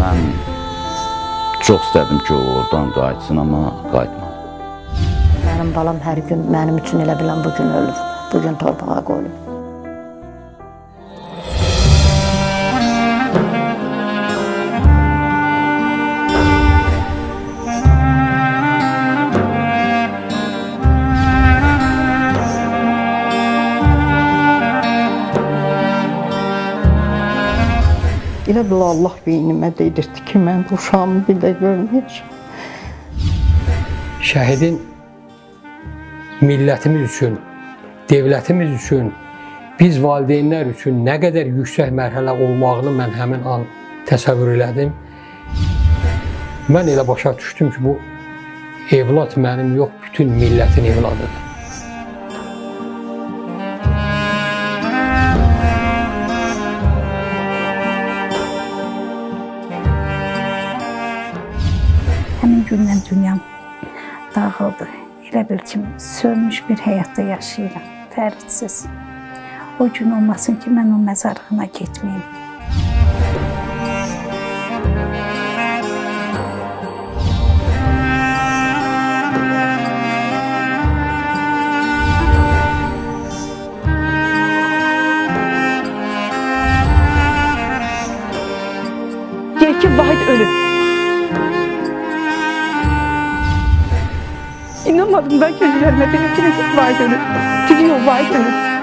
Mən çox istədim ki, o oradan qayıtsın, amma qayıtmadı. Mənim balam hər gün mənim üçün elə bilən bu gün ölüb. Bu gün torpağa qoyulub. Elə bil Allah beynimə dedirdi ki, mən bu uşağımı bir də görməyəcəm. şəhidin millətimiz üçün, dövlətimiz üçün, biz valideynlər üçün nə qədər yüksək mərhələ olmağını mən həmin an təsəvvür elədim. Mən elə başa düşdüm ki, bu evlad mənim yox, bütün millətin evladıdır. Həmin gündən dünyam dağıldı. Elə bil ki, sönmüş bir həyatda yaşayıram, fərdsiz. O gün olmasın ki, mən o məzarlığına getməyim. İnanmadım ben gözlerime dedim ki Vahid ölüb. Dedi yok Vahid ölüb.